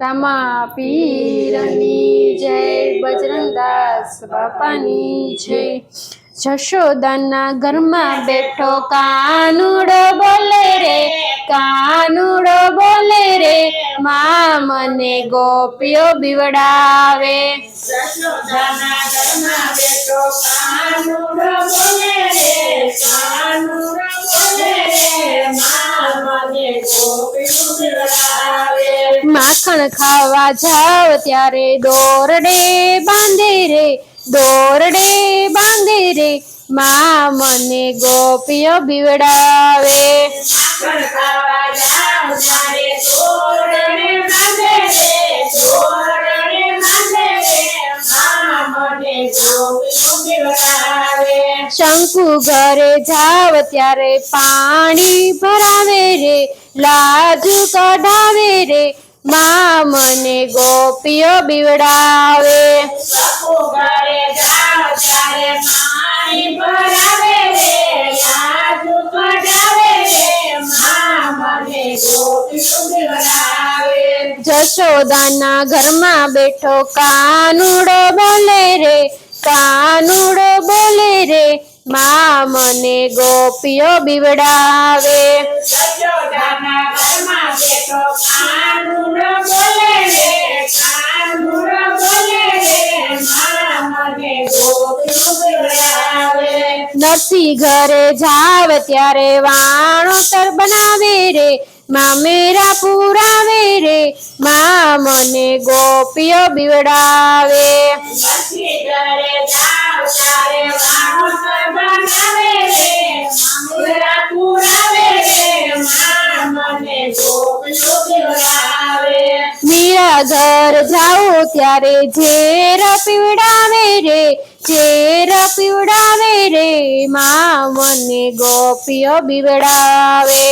રામા પીરની જય, બજરંગદાસ બાપાની જય. જશોદાના ઘરમાં બેઠો, કાનુડો બોલે રે, કાનુડો બોલે રે, મા મને ગોપીઓ બીવડાવે. જશોદાના ઘરમાં બેઠો, કાનુડો બોલે માખણ ખાવા જાવ ત્યારે દોરડે બાંધે રે દોરડે બાંધે રે મા મને ગોપીઓ બિવડાવે. શંકુ ઘરે જાવ ત્યારે પાણી ભરાવે રે લાજ કઢાવે રે મા મને ગોપીઓ બીવડાવે. જશોદાના ઘરમાં બેઠો કાનુડો બોલે રે કાનુડો બોલે રે મા મને ગોપીઓ બીવડાવે. જશોદાના ઘરમાં બેઠો નરસિંહ ઘરે જાવ ત્યારે વાણોતર બનાવે રે માં મેરા પુરાવે રે માં મને ગોપીઓ બીવડાવે. મીરા ઘર જાઉં ત્યારે ઝેર પીવડાવે રે ઝેર પીવડાવે રે મા મને ગોપીઓ બીવડાવે.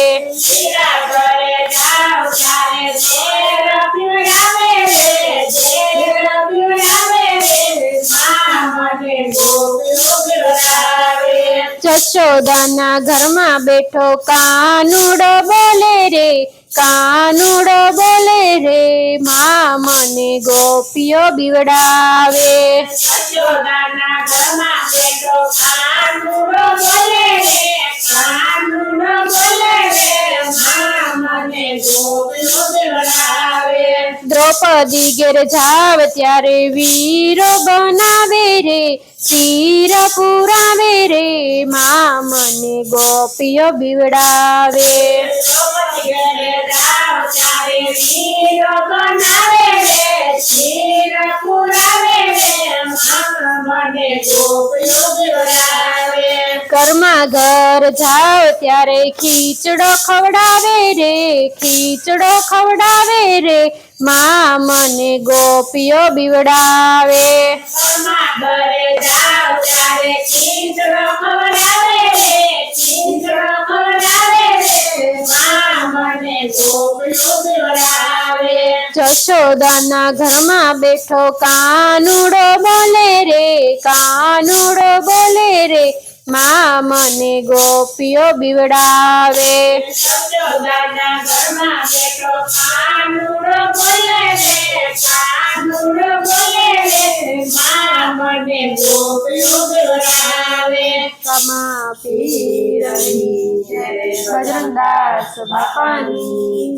જશોદાના ઘરમાં બેઠો કાનુડો બોલે રે, કાનુડો બોલે મા મને ગોપીઓ બીવડાવે. દ્રૌપદી ઘેર જાવ ત્યારે વીરો બનાવે રે, તીર પુરાવે રે મા મને ગોપીઓ બીવડાવે. દ્રૌપદી ઘેર જાવ ત્યારે વીરો કર્મા ઘર જાવ ત્યારે ખીચડો ખવડાવે રે ખીચડો ખવડાવે રે મા મને ગોપીઓ બીવડાવે. ઘરમાં ઘરે જાવ ત્યારે ખીચડો ખવડાવે રે ખીચડો ખવડાવે રે મા મને ગોપીઓ બિવડાવે. જશોદાના ઘરમાં બેઠો કાનુડો બોલે રે કાનુડો બોલે રે મા મને ગોપીઓ બીવડાવે કમા પીરની જય બજરંગદાસ બાપાની.